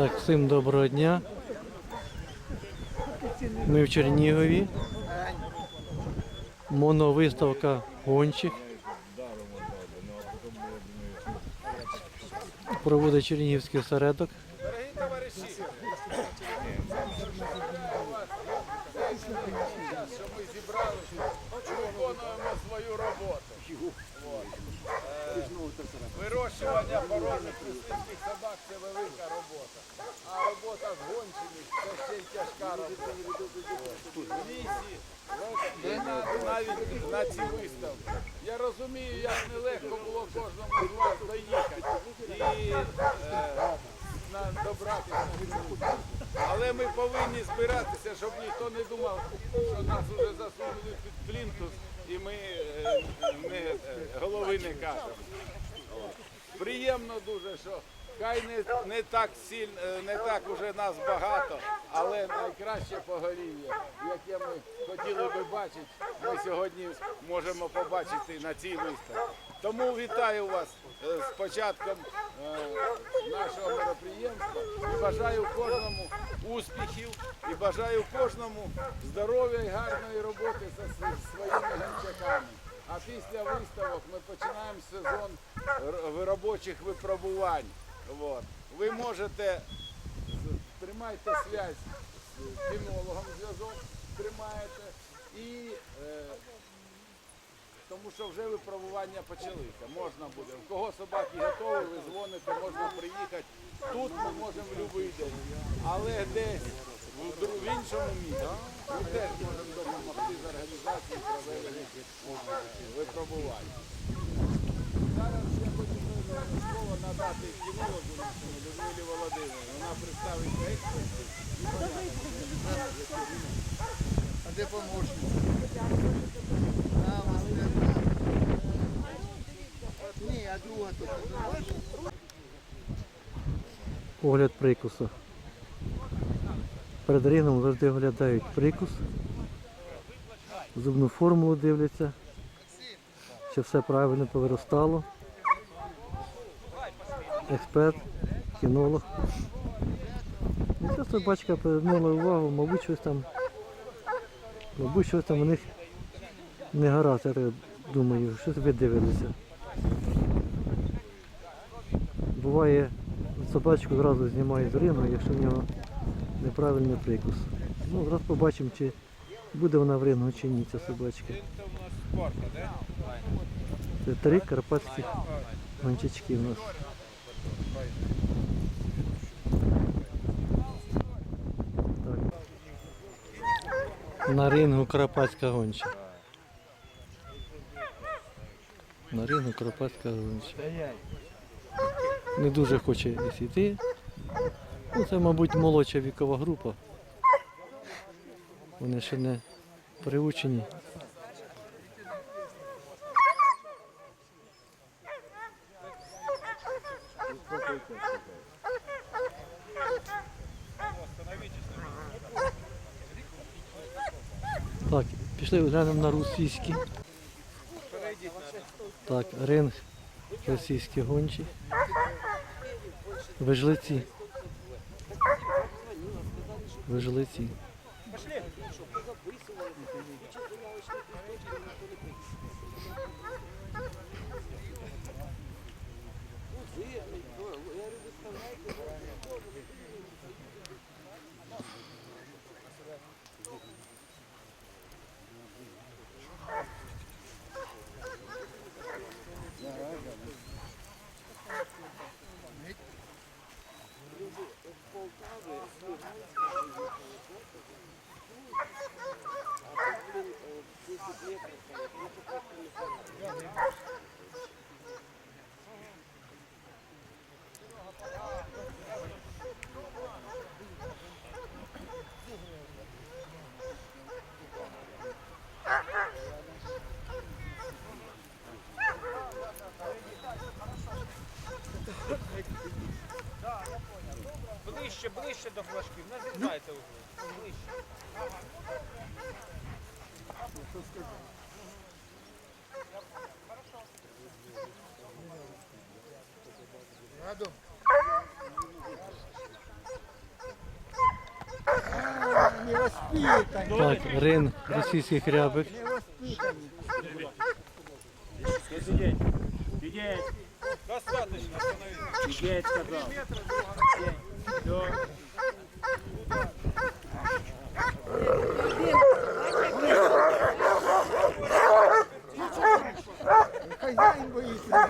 Так, всім доброго дня. Ми в Чернігові. Моновиставка гонщик. Проводить Чернігівський осередок. Дорогі товариші, що ми зібралися, виконуємо свою роботу. От. Е, Вирощування породних мисливських собак це велика робота. А робота з гончими це ще й тяжка робота. От. В лісі, от, і на- навіть на ці виставки. Я розумію, як нелегко було кожному з вас доїхати. І е, виставку. Але ми повинні збиратися, щоб ніхто не думав, що нас вже засунули під плінтус і ми е, не, е, голови не кажемо. Приємно дуже, що хай не, не так сильно, е, не так уже нас багато, але найкраще поголів'я, яке ми хотіли би бачити, ми сьогодні можемо побачити на цій виставці. Тому вітаю вас е, з початком е, нашого мероприємства і бажаю кожному успіхів і бажаю кожному здоров'я і гарної роботи зі своїми гончаками. А після виставок ми починаємо сезон робочих випробувань. Вот. Ви можете тримайте зв'язь з кінологом зв'язок, тримаєте і е, тому що вже випробування почалися. Можна буде. У кого собаки готові, ви дзвоните, можна приїхати. Тут ми можемо в будь-який день. Але десь в, іншому місці ми теж можемо допомогти з організацією проведення е, випробувань. Зараз я хочу слово надати кінологу нашому Людмилі Володимирівні. Вона представить експертів. А де помощниця? А, ось де. Ні, а друга тут. Огляд прикусу. Перед рингом завжди оглядають прикус. Зубну формулу дивляться, що все правильно повиростало. Експерт, кінолог. І ця собачка привернула увагу, мабуть, щось там, мабуть, щось там у них не гаразд, я думаю, щось ви Буває, собачку зразу знімають з ринку, якщо в нього неправильний прикус. Ну, зараз побачимо, чи буде вона в рингу чи ні, ця собачка. Це три карпатські гончачки у нас. Так. На рингу карпатська гонча. На рингу карпатська гонча. Не дуже хоче йти. Ну, це, мабуть, молодша вікова група. Вони ще не приучені. Так, пішли глянемо на російські. Так, ринг російські гончі. Вижлиці. Вижлиці. Ближче, ближче до флажків, не зрізайте угли. Ближче. Рядом. невоспитані. Так, рин російських рябих. Невоспитані. Сидеть. Сидеть. Достаточно, остановись. Сидеть, сказал. Все. Хазяїн боїться.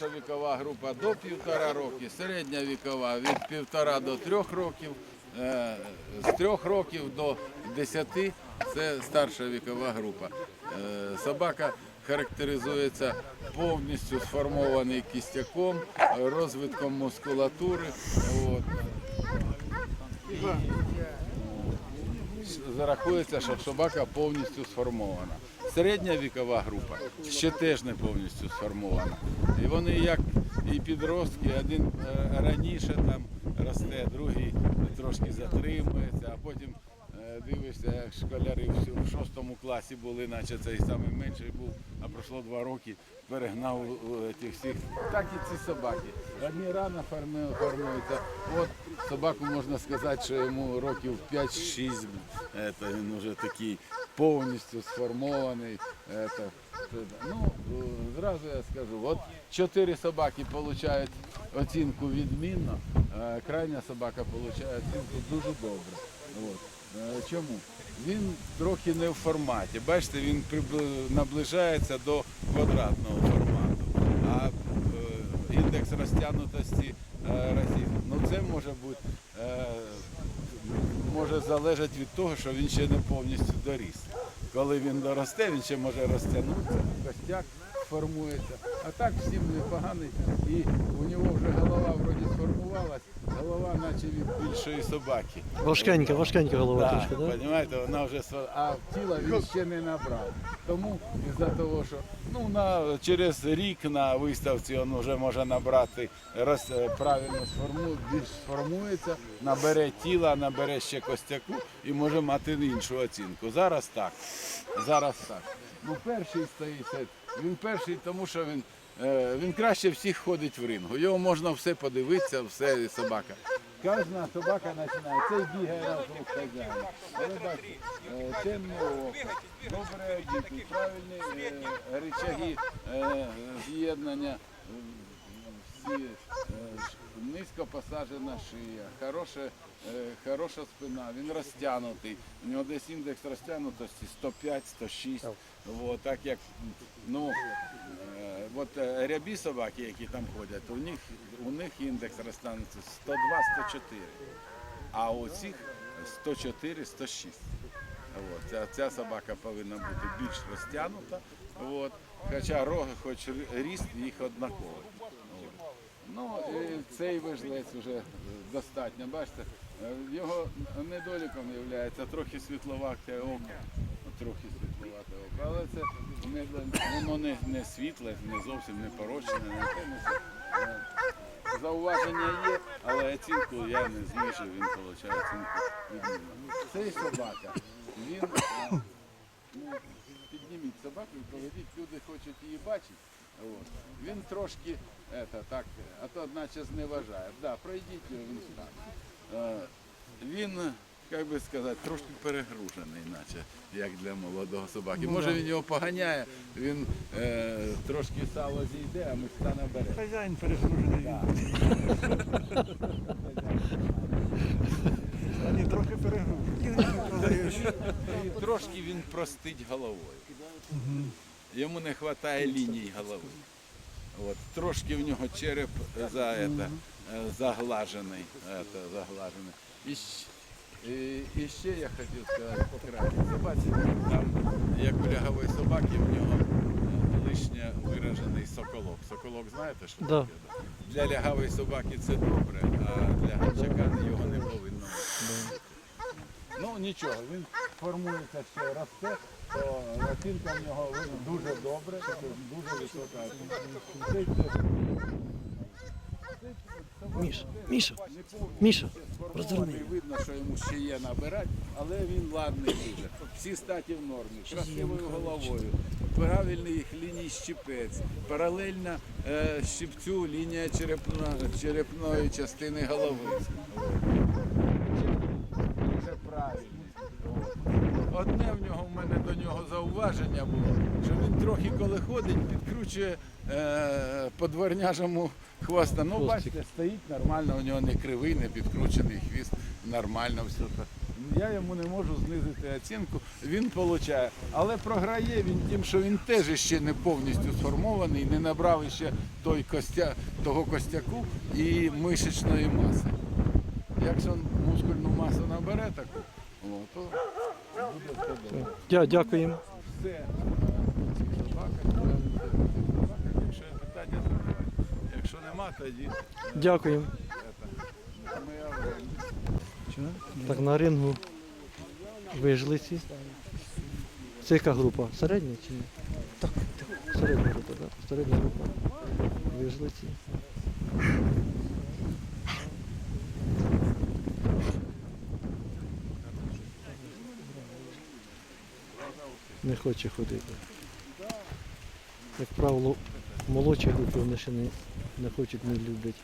Молодша вікова група до півтора роки, середня вікова від півтора до трьох років, е, з трьох років до десяти це старша вікова група. Е, Собака характеризується повністю сформований кістяком, розвитком мускулатури. От. Зарахується, що собака повністю сформована. Середня вікова група ще теж не повністю сформована. І вони як і підростки, один е, раніше там росте, другий трошки затримується, а потім е, дивишся, як школяри в шостому класі були, наче цей самий менший був, а пройшло два роки, перегнав е, тих всіх. Так і ці собаки. Одні рано формуються. От собаку можна сказати, що йому років 5-6, е, він вже такий повністю сформований. е, це- це- Ну, е, зразу я скажу, от чотири собаки отримують оцінку відмінно, а крайня собака отримує оцінку дуже добре. От. Е, Чому? Він трохи не в форматі. Бачите, він наближається до квадратного формату. А е, індекс розтягнутості е, расізму, ну це може бути е, може залежати від того, що він ще не повністю доріс. Коли він доросте, він ще може розтягнутися, костяк формується. А так всім непоганий. І у нього вже голова вроді сформувалась, голова наче від більшої собаки. Важкенька, важкенька голова трошки, так? розумієте, вона вже сфор- а тіла він ще не набрав. Тому із-за того, що ну, на, через рік на виставці він вже може набрати, роз, е, правильно сформу, більш сформується, набере тіла, набере ще костяку і може мати іншу оцінку. Зараз так. Зараз так. Ну, перший стоїть, це- він перший, тому що він, е, він краще всіх ходить в рингу. Його можна все подивитися, все собака. Кожна собака починає, цей бігає навкруг хазяїна. Але бачите, е, темне око, добре одіти, правильні е, рычаги е, з'єднання, е, всі е, низько посаджена шия, хороша, е, хороша спина, він розтягнутий. У нього десь індекс розтягнутості 105-106. Так як ну, е, от е, рябі собаки, які там ходять, у них, у них індекс розтягнутості 102-104. А у цих 104-106. От, ця, ця собака повинна бути більш розтягнута. От, хоча роги, хоч ріст їх однаковий. Ну, і цей вижлець вже достатньо. Бачите, його недоліком є трохи світловате око. Трохи світловате око. Але це воно не, не світле, не зовсім не порочне, не те. Е, Зауваження є, але оцінку я не знижив, він отримує оцінку відмінно. Цей собака, він е, ну, підніміть собаку і проведіть, люди хочуть її бачити. От. Він трошки это, так, а то наче зневажає. Да, пройдіть його, він стане. Е, Він, як би сказати, трошки перегружений, наче, як для молодого собаки. Може він його поганяє, він е, трошки сало зійде, а мишця набере. Хозяин перегружений. Да. Вони трохи перегружені. Трошки він простить головою. Йому не вистачає ліній голови. От, трошки в нього череп за, это, е, заглажений. Это, заглажений. І, І, і ще я хотів сказати по крайній собаці, там, як у лягової собаки, в нього е, лишнє виражений соколок. Соколок знаєте, що Да. таке? да? Для лягавої собаки це добре, а для гончака його не повинно бути. Ну нічого, він формується ще росте, то оцінка в нього дуже добре, дуже висока Міша, Міша, Міша, Розверни. Видно, що йому ще є набирати, але він ладний дуже. Всі статі в нормі, красивою головою, правильний ліній щіпець, паралельна е, щипцю лінія черепно, черепної частини голови. Дуже правильний. Одне в нього в мене до нього зауваження було, що він трохи коли ходить, підкручує е, по дворняжому хвоста. Ну, бачите, стоїть нормально, у нього не кривий, не підкручений хвіст, нормально все так. Я йому не можу знизити оцінку, він получає. Але програє він тим, що він теж ще не повністю сформований, не набрав ще той костя, того костяку і мишечної маси. Якщо він мускульну масу набере таку, то. Дя, дякуємо. Якщо питання. Якщо нема, тоді Дякуємо. Так, на рингу вижлиці. Це яка група? Середня чи ні? Так, середня група, так? Середня група. Вижлиці. Не хоче ходити. Як правило, молодші групи вони ще не, не хочуть, не люблять.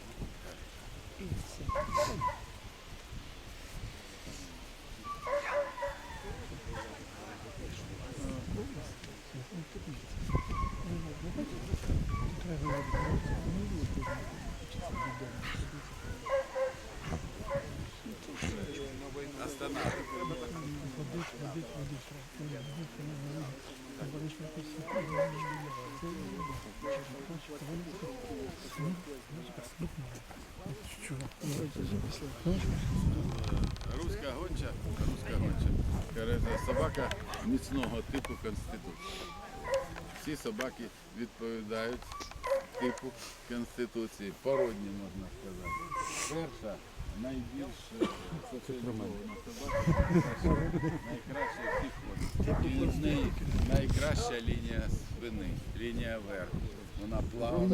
Руська гонча, руська гонча. Каже, Собака міцного типу конституції. Всі собаки відповідають типу конституції, породні можна сказати. Перша найбільш е, соціалізована собака, найкраща всіх. І в неї найкраща лінія спини, лінія верху. Вона плавно,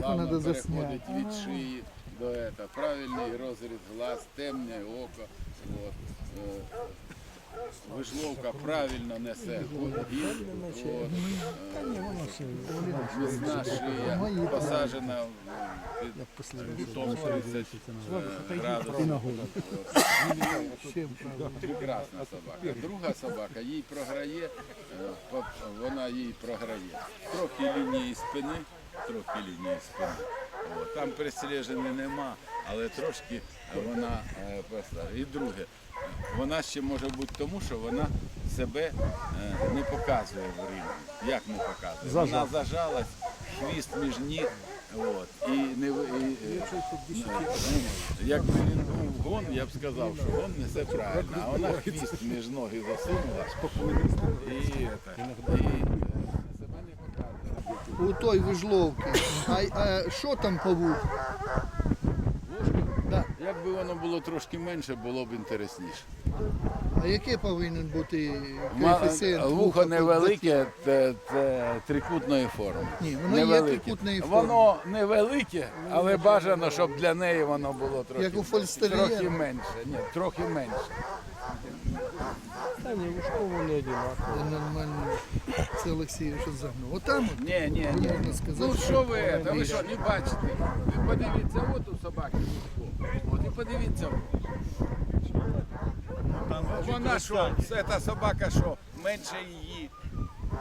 плавно переходить від шиї до этого. Правильний розріз глаз, темне око. От. Вижловка правильно несе от, е, посаджена під кутом 30 е, градусів. Прекрасна собака. Друга собака їй програє, е, вона їй програє. Трохи лінії спини, трохи лінії спини. Там переслеження нема, але трошки вона е. І друге, вона ще може бути тому, що вона себе е, не показує в ринку. Як не показує? Вона зажалась, хвіст між ніг. От, і не і, е, ну, якби він був гон, я б сказав, що гон несе правильно, а вона хвіст між ноги засунула і, і е, себе не показує. У той вижловки. А, а що там? Да. Якби воно було трошки менше, було б інтересніше. А який повинен бути коефіцієнт? Вухо невелике, те, те, трикутної форми. Ні, воно є Невелике. трикутної форми. Воно невелике, але бажано, щоб для неї воно було трохи, Як у трохи менше. Ні, трохи менше. Та ні, вушково не одинаково. Нормально. Це Олексій що загнув. Отам от Ні, ні, ні. можна сказати. Ну що ви, та ви що, не бачите? Ви подивіться, от у собаки вушко. От і подивіться. Вона що, ця собака що, менше її.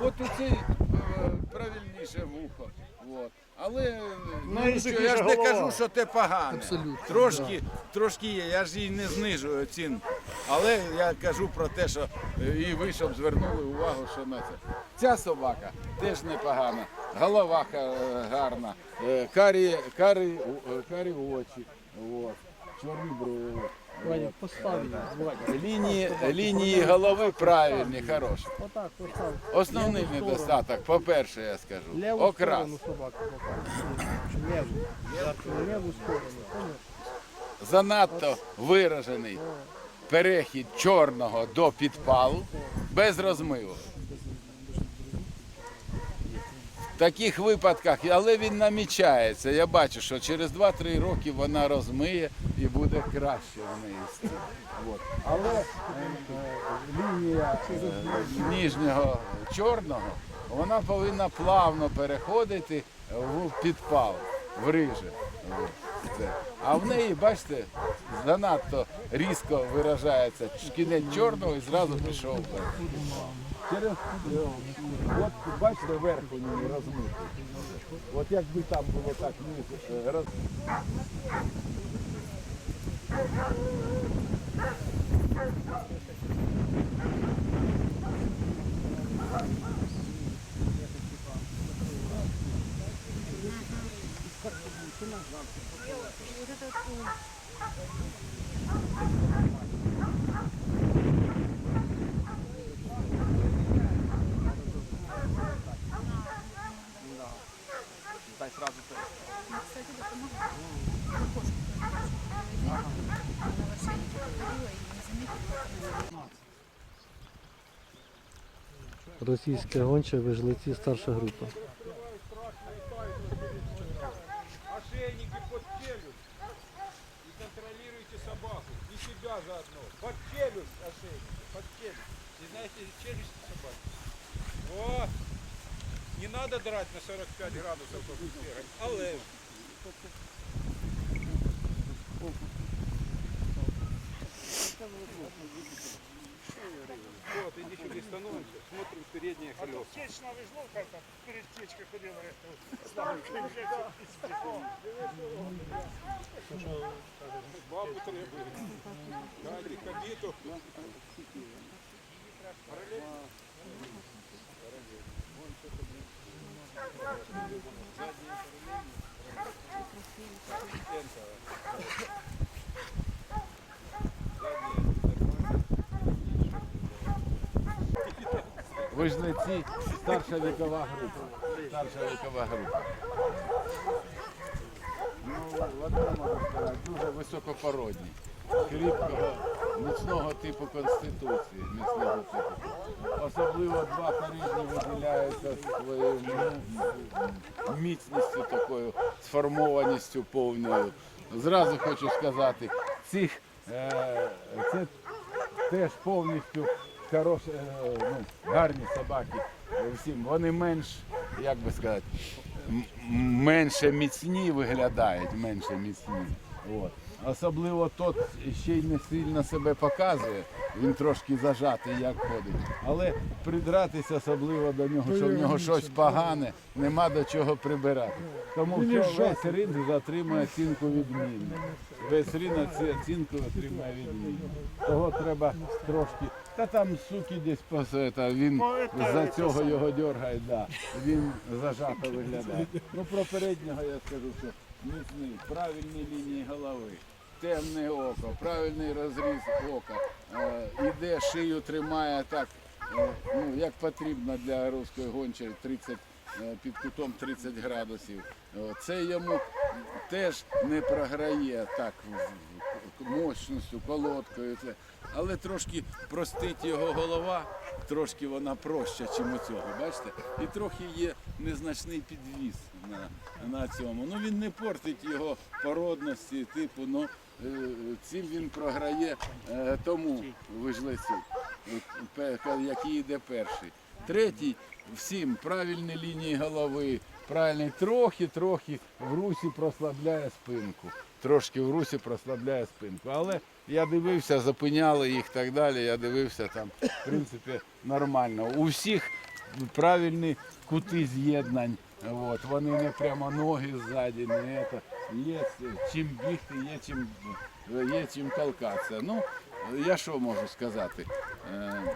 От у цей е, правильніше вухо. От. Але ну, нічого, я ж не кажу, що те погане. Абсолютно, Трошки, трошки є, я ж їй не знижую оцінку. Але я кажу про те, що е, і ви щоб звернули увагу, що на це. Ця собака теж непогана, голова гарна, е, карі, карі, е, карі очі, чорні брови. Лінії, лінії голови правильні, хороші. Основний недостаток, по-перше, я скажу, окрас. Занадто виражений перехід чорного до підпалу без розмиву. В таких випадках, але він намічається. Я бачу, що через 2-3 роки вона розмиє і буде краще в неї. От. Але е, лінія е, ніжнього чорного вона повинна плавно переходити в підпал, в риже. А в неї, бачите, занадто різко виражається кінець чорного і зразу пішов. Через от бачите, верх у ній розмитий. От якби там було так низ е, роз... Кстати, допомагає. Кошку і. Російська гонча вижлиці старша група. Ошейники под челюсть. И контролируйте собаку. И себя заодно. Под челюсть ошейники. Под челюсть. И знаете, челюсть собаки. О! Не надо драть на 45 градусов, как у сферы. Але. Вот, иди сюда становимся, смотрим передние колеса. Течь на везло как-то, перед течкой ходила. Бабу требует. Гадик, кабиту. Параллельно. Вижниці старша вікова група. Старша вікова група. Ну, в одному сказати, дуже високопородні. Кріпкого, міцного типу конституції, міцного типу. Особливо два передні виділяються своєю міцністю такою, сформованістю повною. Зразу хочу сказати, цих е, це теж повністю хороші, е, ну, гарні собаки. Всім. Вони менш, як би сказати, менше міцні виглядають, менше міцні. От. Особливо тот ще й не сильно себе показує, він трошки зажатий, як ходить. Але придратися особливо до нього, що в нього щось погане, нема до чого прибирати. Тому що весь ринг затримує оцінку відмінну. Весь ринок оцінку отримує відмінну. Того треба трошки. Та там суки десь посета, він за цього його дергає, да. він зажато виглядає. Ну про переднього я скажу, що міцний, правильні лінії голови, темне око, правильний розріз ока, е, іде шию тримає так, е, ну як потрібно для руської гончої 30 е, під кутом 30 градусів. Це йому теж не програє так мощністю, колодкою. Але трошки простить його голова, трошки вона проща, ніж у цього. Бачите? І трохи є незначний підвіс на, на цьому. Ну він не портить його породності, типу, ну е, цим він програє е, тому вижлецю, який йде перший. Третій всім правильні лінії голови, правильний трохи-трохи в русі прослабляє спинку. Трошки в русі прослабляє спинку. Але я дивився, зупиняли їх так далі. Я дивився там, в принципі, нормально. У всіх правильні кути з'єднань. От, вони не прямо ноги ззаді, не це. Є чим бігти, є чим, є чим толкатися. Ну, я що можу сказати? Е,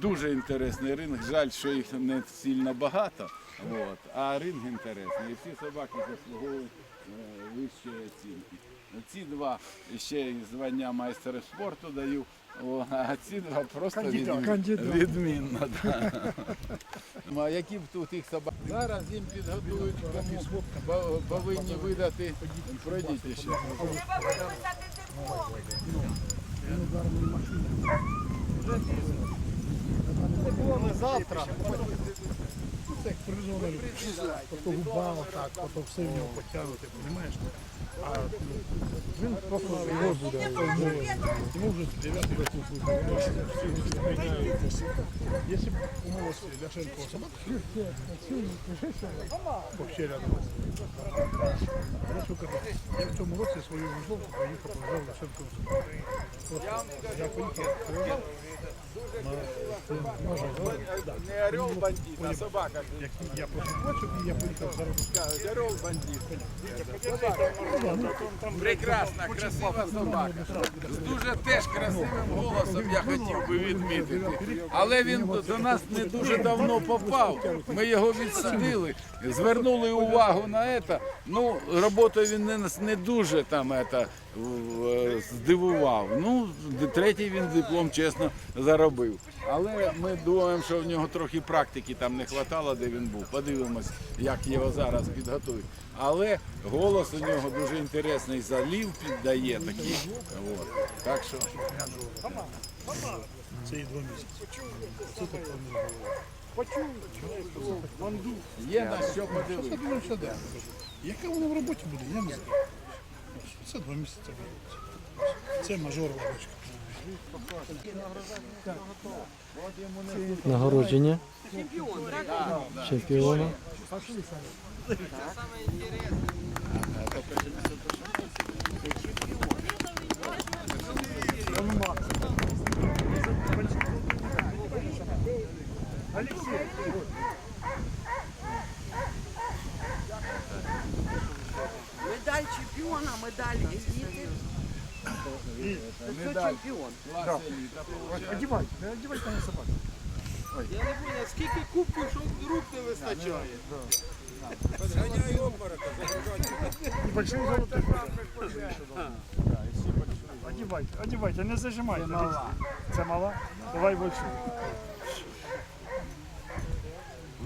Дуже інтересний ринг. Жаль, що їх не сильно багато. От. А ринг інтересний. І всі собаки заслуговують е, вищої оцінки. ці два ще звання майстера спорту даю. О, а ці два просто відмін- відмінно. Да. Ну, А які б тут їх собак? Зараз їм підготують, кому по- повинні видати. Пройдіть ще. Завтра. Так, привезли, то губа отак, потім все в нього потягнути, розумієш? А він просто його буде, йому, вже 9 років служби, він ще всі всі прийняють. Якщо б умова Ляшенко собак, вообще рядом. Я в цьому році свою вузловку поїхав, повезав Ляшенко собак. Я поїхав, Жагор. Не орел бандит, а собака. Як я просто бачив, я поїхав зараз. Орел бандит. Прекрасна, красива собака. З дуже теж красивим голосом я хотів би відмітити. Але він до нас не дуже давно попав. Ми його відсадили, звернули увагу на це. Ну, роботою він не, не дуже там это, здивував. Ну, третій він диплом чесно заробив. Але ми думаємо, що в нього трохи практики там не вистачало, де він був. Подивимось, як його зараз підготують. Але голос у нього дуже інтересний, залів піддає такий. От. Так що Це і два місяці. Це так є на що подивитися. Яка вона в роботі буде, я не знаю. Це два місяці буде. Це мажор лавочка. Нагородження чемпіона. Медаль медаль діти. Це чемпіон. Клас еліта. Одівайте, не одівайте на собаку. Я не понял, скільки кубків, що рук не вистачає. Зганяй обморока, І большой золотий. Одівайте, одівайте, не зажимайте. Це мала. Давай большой.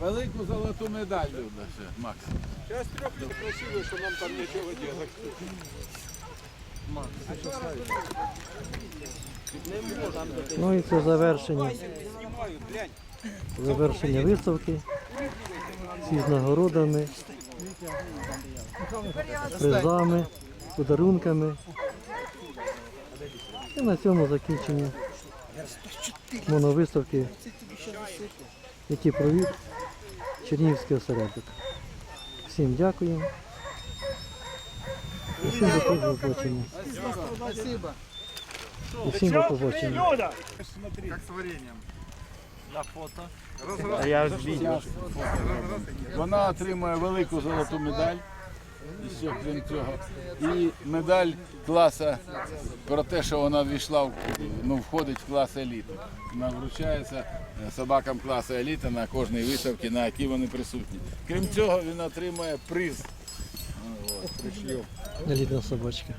Велику золоту медаль Люда, ще, Макс. Зараз трьох не просили, що нам там нічого делать. Ну і це завершення. Знімаю, глянь. Завершення виставки. Всі з нагородами, призами, подарунками. І на цьому закінчення моновиставки, які провів Чернігівський осередок. Всім дякую. І всім до побачення. Спасибо. І всім до побачення. Люда! Вона отримує велику золоту медаль. І ще крім цього. І медаль класа про те, що вона ввійшла ну, входить в клас еліти. Вона вручається собакам класу еліти на кожній виставці, на якій вони присутні. Крім цього, він отримує приз. Елітна собачка.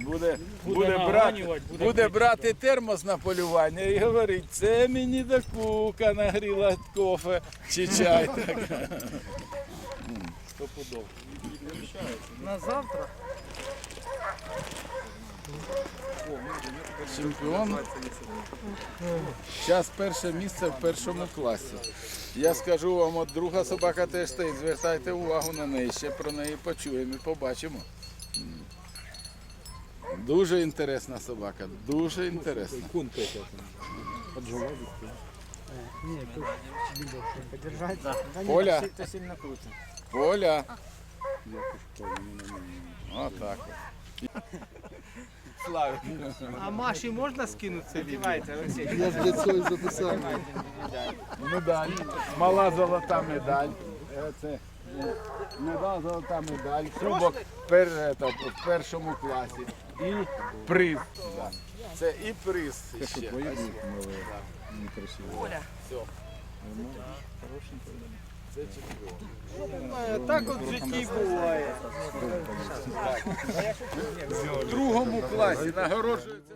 Буде, буде, брати, буде брати термос на полювання і говорить, це мені до кука нагріла кофе чи чай. Так. Стопудово. На завтра. Чемпіон. Зараз перше місце в першому класі. Я скажу вам, от друга собака теж стоїть, звертайте увагу на неї, ще про неї почуємо і побачимо. Дуже інтересна собака, дуже інтересна. Поля. Поля. Отак. От. Славик. А Маші можна скинути це відео? Я ж для цього записав. Медаль. Мала золота медаль. Е, Це е, медаль, золота медаль. Кубок пер, ето, в першому класі. І приз. Да. Це і приз ще. Оля. Все. Так от в житті буває. В другому класі нагороджується